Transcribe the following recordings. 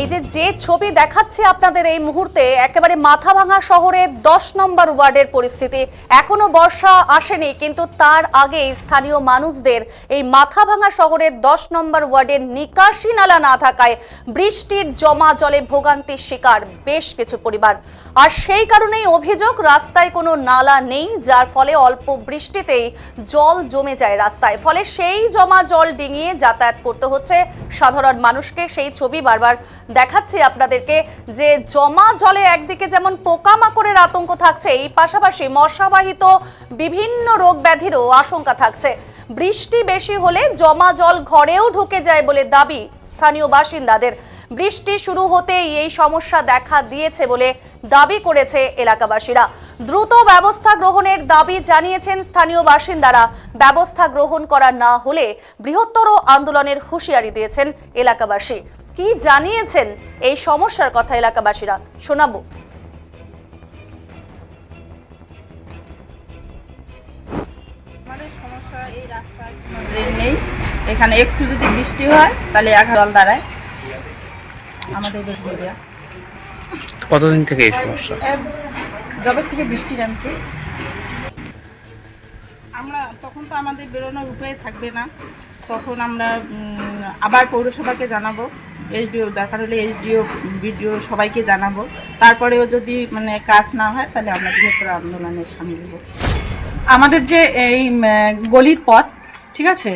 এই যে যে ছবি দেখাচ্ছে আপনাদের এই মুহূর্তে, একেবারে মাথাভাঙা শহরের দশ নম্বর ওয়ার্ডের পরিস্থিতি। এখনও বর্ষা আসেনি, কিন্তু তার আগেই স্থানীয় মানুষদের এই মাথাভাঙা শহরের দশ নম্বর ওয়ার্ডের নিকাশি নালা না থাকায় বৃষ্টির জমা জলে ভোগান্তির শিকার বেশ কিছু পরিবার। আর সেই কারণেই অভিযোগ, রাস্তায় কোনো নালা নেই, যার ফলে অল্প বৃষ্টিতেই জল জমে যায় রাস্তায়। ফলে সেই জমা জল ডিঙিয়ে যাতায়াত করতে হচ্ছে। সাধারণ মানুষকে সেই ছবি বারবার দেখাচ্ছি আপনাদেরকে যে জমা জলে একদিকে যেমন পোকামাকড়ের আতঙ্ক থাকছে, এই পাশাপাশি মশাবাহিত বিভিন্ন রোগ ব্যাধিরও আশঙ্কা থাকছে। বৃষ্টি বেশি হলে জমা জল ঘরেও ঢুকে যায় বলে দাবি স্থানীয় বাসিন্দাদের। বৃষ্টি শুরু হতেই এই সমস্যা দেখা দিয়েছে বলে দাবি করেছে এলাকাবাসীরা। দ্রুত ব্যবস্থা গ্রহণের দাবি জানিয়েছেন স্থানীয় বাসিন্দারা। ব্যবস্থা গ্রহণ করা না হলে বৃহত্তর আন্দোলনের হুঁশিয়ারি দিয়েছেন এলাকাবাসী। কি জানিয়েছেন এই সমস্যার কথা এলাকাবাসীরা? শোনাবো। আমাদের সমস্যা এই রাস্তায় কোনো ড্রেন নেই। এখানে একটু যদি বৃষ্টি হয় তাহলে এক জল দাঁড়ায়। আমাদের কতদিন থেকে এই সমস্যা? জবে থেকে বৃষ্টি নামছে। আমরা তখন তো আমাদের বেরোনোর উপায় থাকবে না। তখন আমরা আবার পৌরসভাকে জানাব। এসডিও দরকার হলে এসডিও বিডিও সবাইকে জানাব। তারপরেও যদি মানে কাজ না হয়, তাহলে আমরা বৃহত্তর আন্দোলনের সামিল হব আমাদের যে এই গলির পথ, ঠিক আছে?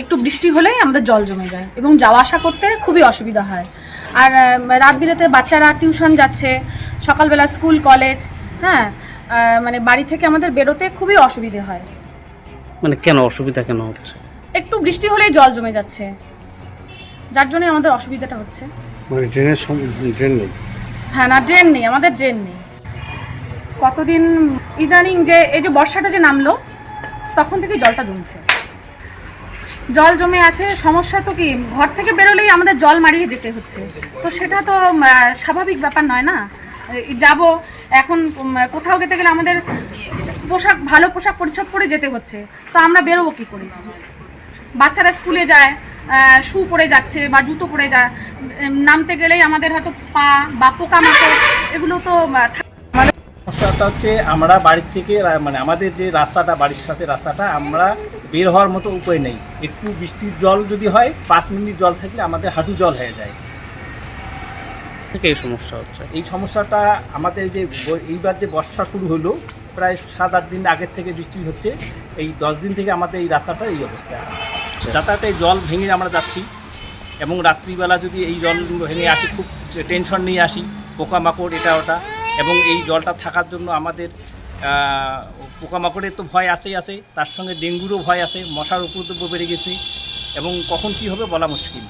একটু বৃষ্টি হলেই আমাদের জল জমে যায় এবং যাওয়া আসা করতে খুবই অসুবিধা হয়। আর রাত বিরেতে বাচ্চারা টিউশন যাচ্ছে, সকালবেলা স্কুল, কলেজ হ্যাঁ? মানে বাড়ি থেকে আমাদের বেরোতে খুবই অসুবিধে হয়। মানে কেন অসুবিধা কেন হচ্ছে? একটু বৃষ্টি হলেই জল জমে যাচ্ছে। যার জন্য আমাদের অসুবিধাটা হচ্ছে। মানে ট্রেনের সম- ট্রেন নেই? হ্যাঁ না ড্রেন নেই আমাদের ড্রেন নেই। কতদিন ইদানিং যে এই যে বর্ষাটা যে নামলো তখন থেকে জলটা জমছে। জল জমে আছে সমস্যা তো কি ঘর থেকে বেরোলেই আমাদের জল মারিয়ে যেতে হচ্ছে। তো সেটা তো স্বাভাবিক ব্যাপার নয় না? যাব এখন কোথাও যেতে গেলে আমাদের পোশাক ভালো পোশাক পরিচ্ছদ পরে যেতে হচ্ছে। তো আমরা বেরোবো কী করে? বাচ্চারা স্কুলে যায় শু পরে যাচ্ছে বা জুতো পরে যায় নামতে গেলেই আমাদের হয়তো পা বা পোকামাকড় এগুলো তো সমস্যাটা হচ্ছে আমরা বাড়ির থেকে মানে আমাদের যে রাস্তাটা বাড়ির সাথে রাস্তাটা আমরা বের হওয়ার মতো উপায় নেই। একটু বৃষ্টির জল যদি হয় পাঁচ মিনিট জল থাকলে আমাদের হাঁটু জল হয়ে যায়। এই সমস্যা হচ্ছে। এই সমস্যাটা আমাদের যে এইবার যে বর্ষা শুরু হলো প্রায় সাত আট দিন আগের থেকে বৃষ্টি হচ্ছে। এই দশ দিন থেকে আমাদের এই রাস্তাটা এই অবস্থা। যাতায়াতে জল ভেঙে আমরা যাচ্ছি এবং রাত্রিবেলা যদি এই জল ভেঙে আসি, খুব টেনশন নিয়ে আসি, পোকামাকড় এটা ওটা। এবং এই জলটা থাকার জন্য আমাদের পোকামাকড়ের তো ভয় আছেই আছে, তার সঙ্গে ডেঙ্গুরও ভয় আছে, মশার উপদ্রব বেড়ে গেছে। এবং কখন কি হবে বলা মুশকিল।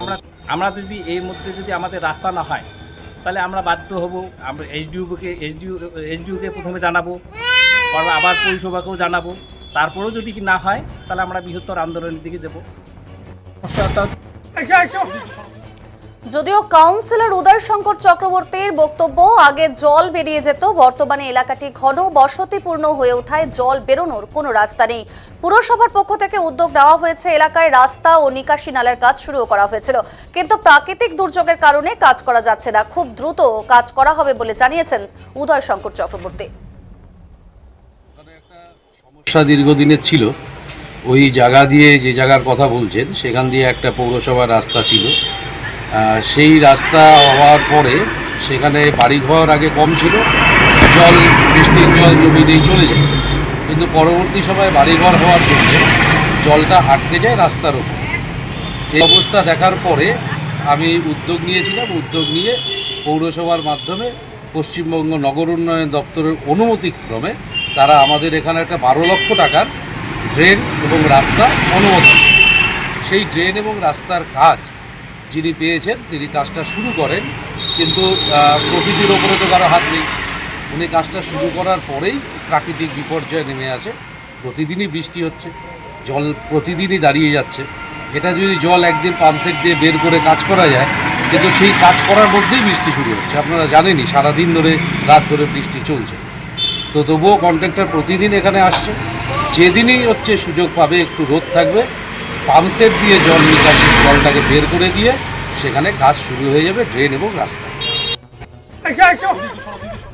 আমরা আমরা যদি এর মধ্যে যদি আমাদের রাস্তা না হয়, তাহলে আমরা বাধ্য হব, আমরা এইচডিউকে এইচডিউ এইচডিউকে প্রথমে জানাব আবার পৌরসভাকেও জানাব। তারপরেও যদি না হয়, তাহলে আমরা বৃহত্তর আন্দোলনের দিকে সমস্যাটা যদিও কাউন্সিলর উদয় শঙ্কর চক্রবর্তীর বক্তব্য, আগে জল বেরিয়ে যেত, বর্তমানে এলাকাটি ঘন বসতিপূর্ণ হয়ে ওঠায় জল বেরোনোর কোনো রাস্তা নেই। পুরসভার পক্ষ থেকে উদ্যোগ নেওয়া হয়েছে, এলাকায় রাস্তা ও নিকাশি নালার কাজ শুরু করা হয়েছিল। কিন্তু প্রাকৃতিক দুর্যোগের কারণে কাজ করা যাচ্ছে না। খুব দ্রুত কাজ করা হবে বলে জানিয়েছেন উদয় শঙ্কর চক্রবর্তী। সমস্যা দীর্ঘদিনের ছিল। ওই জায়গা দিয়ে যে জায়গার কথা বলছেন, সেখান দিয়ে একটা পৌরসভার রাস্তা ছিল। সেই রাস্তা হওয়ার পরে সেখানে বাড়িঘর আগে কম ছিল। জল, বৃষ্টির জল জমি দিয়ে চলে যায়। কিন্তু পরবর্তী সময় বাড়িঘর হওয়ার জন্য জলটা আটকে যায় রাস্তার উপর এই অবস্থা দেখার পরে আমি উদ্যোগ নিয়েছিলাম। উদ্যোগ নিয়ে পৌরসভার মাধ্যমে পশ্চিমবঙ্গ নগর উন্নয়ন দপ্তরের অনুমতিক্রমে তারা আমাদের এখানে একটা বারো লক্ষ টাকার ড্রেন এবং রাস্তা অনুমোদন সেই ড্রেন এবং রাস্তার কাজ যিনি পেয়েছেন, তিনি কাজটা শুরু করেন, কিন্তু প্রকৃতির ওপরে তো কারও হাত নেই। উনি কাজটা শুরু করার পরেই প্রাকৃতিক বিপর্যয় নেমে আসে। প্রতিদিনই বৃষ্টি হচ্ছে, জল প্রতিদিনই দাঁড়িয়ে যাচ্ছে। এটা যদি জল একদিন পাম্পসেট দিয়ে বের করে কাজ করা যায়, কিন্তু সেই কাজ করার মধ্যেই বৃষ্টি শুরু হচ্ছে। আপনারা জানেনই, সারাদিন ধরে, রাত ধরে বৃষ্টি চলছে। তো তবুও কন্ট্রাক্টর প্রতিদিন এখানে আসছে। যেদিনই হচ্ছে সুযোগ পাবে, একটু রোদ থাকবে পাম্পসেট দিয়ে জল নিকাশি জলটাকে বের করে দিয়ে সেখানে কাজ শুরু হয়ে যাবে ড্রেন এবং রাস্তা।